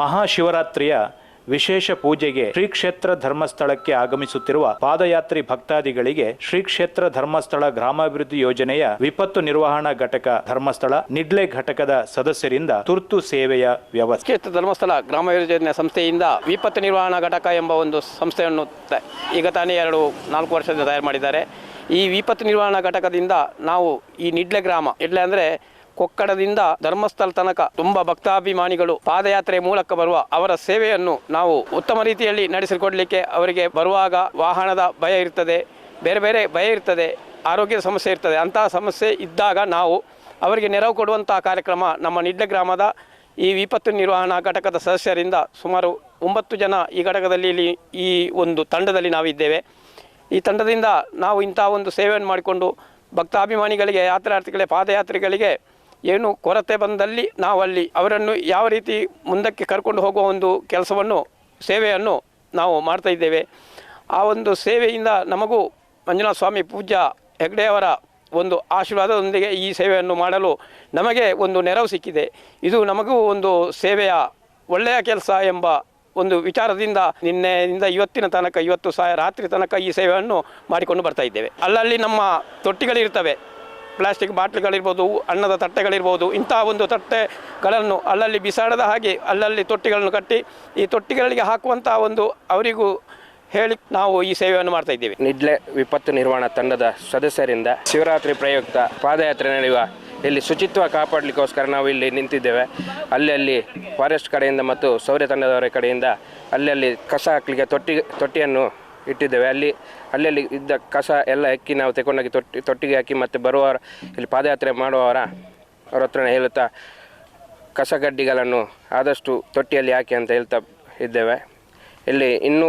ಮಹಾಶಿವರಾತ್ರಿಯ ವಿಶೇಷ ಪೂಜೆಗೆ ಶ್ರೀ ಕ್ಷೇತ್ರ ಧರ್ಮಸ್ಥಳಕ್ಕೆ ಆಗಮಿಸುತ್ತಿರುವ ಪಾದಯಾತ್ರಿ ಭಕ್ತಾದಿಗಳಿಗೆ ಶ್ರೀ ಕ್ಷೇತ್ರ ಧರ್ಮಸ್ಥಳ ಗ್ರಾಮಾಭಿವೃದ್ಧಿ ಯೋಜನೆಯ ವಿಪತ್ತು ನಿರ್ವಹಣಾ ಘಟಕ ಧರ್ಮಸ್ಥಳ ನಿಡ್ಲೆ ಘಟಕದ ಸದಸ್ಯರಿಂದ ತುರ್ತು ಸೇವೆಯ ವ್ಯವಸ್ಥೆ. ಕ್ಷೇತ್ರ ಧರ್ಮಸ್ಥಳ ಗ್ರಾಮ ಯೋಜನೆ ಸಂಸ್ಥೆಯಿಂದ ವಿಪತ್ತು ನಿರ್ವಹಣಾ ಘಟಕ ಎಂಬ ಒಂದು ಸಂಸ್ಥೆಯನ್ನು ಈಗ ತಾನೇ ಎರಡು ನಾಲ್ಕು ವರ್ಷದಿಂದ ತಯಾರು ಮಾಡಿದ್ದಾರೆ. ಈ ವಿಪತ್ತು ನಿರ್ವಹಣಾ ಘಟಕದಿಂದ ನಾವು ಈ ನಿಡ್ಲೆ ಗ್ರಾಮ, ನಿಡ್ಲೆ ಅಂದರೆ ಕೊಕ್ಕಡದಿಂದ ಧರ್ಮಸ್ಥಳ ತನಕ ತುಂಬಾ ಭಕ್ತಾಭಿಮಾನಿಗಳು ಪಾದಯಾತ್ರೆ ಮೂಲಕ ಬರುವ ಅವರ ಸೇವೆಯನ್ನು ನಾವು ಉತ್ತಮ ರೀತಿಯಲ್ಲಿ ನಡೆಸಿಕೊಡಲಿಕ್ಕೆ ಅವರಿಗೆ ಬರುವಾಗ ವಾಹನದ ಭಯ ಇರ್ತದೆ, ಬೇರೆ ಬೇರೆ ಭಯ ಇರ್ತದೆ, ಆರೋಗ್ಯದ ಸಮಸ್ಯೆ ಇರ್ತದೆ ಅಂತಹ ಸಮಸ್ಯೆ ಇದ್ದಾಗ ನಾವು ಅವರಿಗೆ ನೆರವು ಕೊಡುವಂತಹ ಕಾರ್ಯಕ್ರಮ ನಮ್ಮ ನಿಡ್ಲೆ ಗ್ರಾಮದ ಈ ವಿಪತ್ತು ನಿರ್ವಹಣಾ ಘಟಕದ ಸದಸ್ಯರಿಂದ ಸುಮಾರು ಒಂಬತ್ತು ಜನ ಈ ಘಟಕದಲ್ಲಿ ಇಲ್ಲಿ ಈ ಒಂದು ತಂಡದಲ್ಲಿ ನಾವಿದ್ದೇವೆ. ಈ ತಂಡದಿಂದ ನಾವು ಇಂಥ ಒಂದು ಸೇವೆಯನ್ನು ಮಾಡಿಕೊಂಡು ಭಕ್ತಾಭಿಮಾನಿಗಳಿಗೆ, ಯಾತ್ರಾರ್ಥಿಗಳಿಗೆ, ಪಾದಯಾತ್ರಿಗಳಿಗೆ ಏನು ಕೊರತೆ ಬಂದಲ್ಲಿ ನಾವು ಅಲ್ಲಿ ಅವರನ್ನು ಯಾವ ರೀತಿ ಮುಂದಕ್ಕೆ ಕರ್ಕೊಂಡು ಹೋಗುವ ಒಂದು ಕೆಲಸವನ್ನು, ಸೇವೆಯನ್ನು ನಾವು ಮಾಡ್ತಾ ಇದ್ದೇವೆ. ಆ ಒಂದು ಸೇವೆಯಿಂದ ನಮಗೂ ಮಂಜುನಾಥ ಸ್ವಾಮಿ ಪೂಜಾ ಹೆಗ್ಡೆಯವರ ಒಂದು ಆಶೀರ್ವಾದದೊಂದಿಗೆ ಈ ಸೇವೆಯನ್ನು ಮಾಡಲು ನಮಗೆ ಒಂದು ನೆರವು ಸಿಕ್ಕಿದೆ. ಇದು ನಮಗೂ ಒಂದು ಸೇವೆಯ ಒಳ್ಳೆಯ ಕೆಲಸ ಎಂಬ ಒಂದು ವಿಚಾರದಿಂದ ನಿನ್ನೆಯಿಂದ ಇವತ್ತಿನ ತನಕ, ಇವತ್ತು ಸಹ ರಾತ್ರಿ ತನಕ ಈ ಸೇವೆಯನ್ನು ಮಾಡಿಕೊಂಡು ಬರ್ತಾ ಇದ್ದೇವೆ. ಅಲ್ಲಲ್ಲಿ ನಮ್ಮ ತೊಟ್ಟಿಗಳಿರ್ತವೆ ಪ್ಲಾಸ್ಟಿಕ್ ಬಾಟ್ಲಿಗಳಿರ್ಬೋದು ಅನ್ನದ ತಟ್ಟೆಗಳಿರ್ಬೋದು ಇಂತಹ ಒಂದು ತಟ್ಟೆಗಳನ್ನು ಅಲ್ಲಲ್ಲಿ ಬಿಸಾಡದ ಹಾಗೆ ಅಲ್ಲಲ್ಲಿ ತೊಟ್ಟಿಗಳನ್ನು ಕಟ್ಟಿ ಈ ತೊಟ್ಟಿಗಳಿಗೆ ಹಾಕುವಂಥ ಒಂದು ಅವರಿಗೂ ಹೇಳಿ ನಾವು ಈ ಸೇವೆಯನ್ನು ಮಾಡ್ತಾ ಇದ್ದೇವೆ. ನಿಡ್ಲೆ ವಿಪತ್ತು ನಿರ್ವಹಣಾ ತಂಡದ ಸದಸ್ಯರಿಂದ ಶಿವರಾತ್ರಿ ಪ್ರಯುಕ್ತ ಪಾದಯಾತ್ರೆ ನಡೆಯುವ ಇಲ್ಲಿ ಶುಚಿತ್ವ ಕಾಪಾಡಲಿಕ್ಕೋಸ್ಕರ ನಾವು ಇಲ್ಲಿ ನಿಂತಿದ್ದೇವೆ. ಅಲ್ಲಲ್ಲಿ ಫಾರೆಸ್ಟ್ ಕಡೆಯಿಂದ ಮತ್ತು ಸೌರ್ಯ ತಂಡದವರ ಕಡೆಯಿಂದ ಅಲ್ಲಲ್ಲಿ ಕಸ ಹಾಕಲಿಕ್ಕೆ ತೊಟ್ಟಿ, ತೊಟ್ಟಿಯನ್ನು ಇಟ್ಟಿದ್ದೇವೆ. ಅಲ್ಲಿ, ಅಲ್ಲಲ್ಲಿ ಇದ್ದ ಕಸ ಎಲ್ಲ ಎಕ್ಕಿ ನಾವು ತಗೊಂಡೋಗಿ ತೊಟ್ಟಿ, ತೊಟ್ಟಿಗೆ ಹಾಕಿ ಮತ್ತು ಬರುವವರ, ಇಲ್ಲಿ ಪಾದಯಾತ್ರೆ ಮಾಡುವವರ, ಅವ್ರ ಹತ್ರ ಹೇಳುತ್ತಾ, ಕಸಗಡ್ಡಿಗಳನ್ನು ಆದಷ್ಟು ತೊಟ್ಟಿಯಲ್ಲಿ ಹಾಕಿ ಅಂತ ಹೇಳ್ತಾ ಇದ್ದೇವೆ. ಇಲ್ಲಿ ಇನ್ನೂ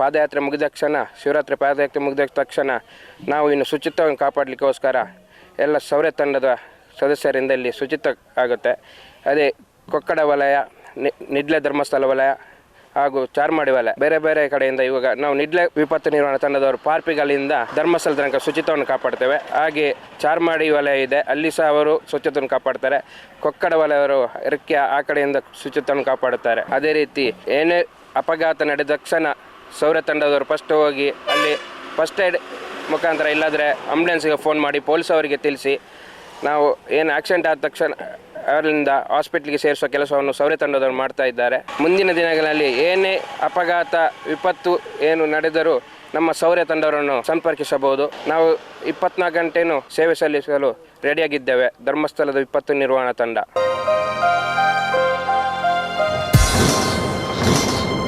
ಪಾದಯಾತ್ರೆ ಮುಗಿದ ತಕ್ಷಣ ಶಿವರಾತ್ರಿ ಪಾದಯಾತ್ರೆ ಮುಗಿದ ತಕ್ಷಣ ನಾವು ಇನ್ನು ಶುಚಿತ್ವವನ್ನು ಕಾಪಾಡಲಿಕ್ಕೋಸ್ಕರ ಎಲ್ಲ ಸೌರ್ಯ ತಂಡದ ಸದಸ್ಯರಿಂದ ಇಲ್ಲಿ ಶುಚಿತ್ವ ಆಗುತ್ತೆ. ಅದೇ ಕೊಕ್ಕಡ ವಲಯ ನಿಡ್ಲೆ ಧರ್ಮಸ್ಥಳ ವಲಯ ಹಾಗೂ ಚಾರ್ಮಾಡಿ ವಲಯ ಬೇರೆ ಬೇರೆ ಕಡೆಯಿಂದ ಇವಾಗ ನಾವು ನಿಡ್ಲೆ ವಿಪತ್ತು ನಿರ್ವಹಣಾ ತಂಡದವರು ಪಾರ್ಪಿಗಳಿಂದ ಧರ್ಮಸ್ಥಳ ತನಕ ಶುಚಿತ್ವವನ್ನು ಕಾಪಾಡ್ತೇವೆ. ಹಾಗೆ ಚಾರ್ಮಾಡಿ ವಲಯ ಇದೆ. ಅಲ್ಲಿ ಸಹ ಅವರು ಶುಚಿತ್ವವನ್ನು ಕಾಪಾಡ್ತಾರೆ. ಕೊಕ್ಕಡ ವಲಯವರು ಇರಕ್ಕೆ ಆ ಕಡೆಯಿಂದ ಶುಚಿತ್ವವನ್ನು ಕಾಪಾಡುತ್ತಾರೆ. ಅದೇ ರೀತಿ ಏನೇ ಅಪಘಾತ ನಡೆದ ತಕ್ಷಣ ಸೌರ ತಂಡದವರು ಫಸ್ಟ್ ಹೋಗಿ ಅಲ್ಲಿ ಫಸ್ಟ್ ಏಡ್ ಮುಖಾಂತರ ಇಲ್ಲಾದರೆ ಆಂಬುಲೆನ್ಸ್ಗೆ ಫೋನ್ ಮಾಡಿ ಪೊಲೀಸ್ ಅವರಿಗೆ ತಿಳಿಸಿ ನಾವು ಏನು ಆಕ್ಸಿಡೆಂಟ್ ಆದ ತಕ್ಷಣ ಅವರಿಂದ ಹಾಸ್ಪಿಟ್ಲಿಗೆ ಸೇರಿಸುವ ಕೆಲಸವನ್ನು ಸೌರ್ಯ ತಂಡದವರು ಮಾಡ್ತಾ ಇದ್ದಾರೆ. ಮುಂದಿನ ದಿನಗಳಲ್ಲಿ ಏನೇ ಅಪಘಾತ, ವಿಪತ್ತು ಏನು ನಡೆದರೂ ನಮ್ಮ ಸೌರ್ಯ ತಂಡವರನ್ನು ಸಂಪರ್ಕಿಸಬಹುದು. ನಾವು ಇಪ್ಪತ್ನಾಲ್ಕು ಗಂಟೆನೂ ಸೇವೆ ಸಲ್ಲಿಸಲು ರೆಡಿಯಾಗಿದ್ದೇವೆ ಧರ್ಮಸ್ಥಳದ ವಿಪತ್ತು ನಿರ್ವಹಣಾ ತಂಡ.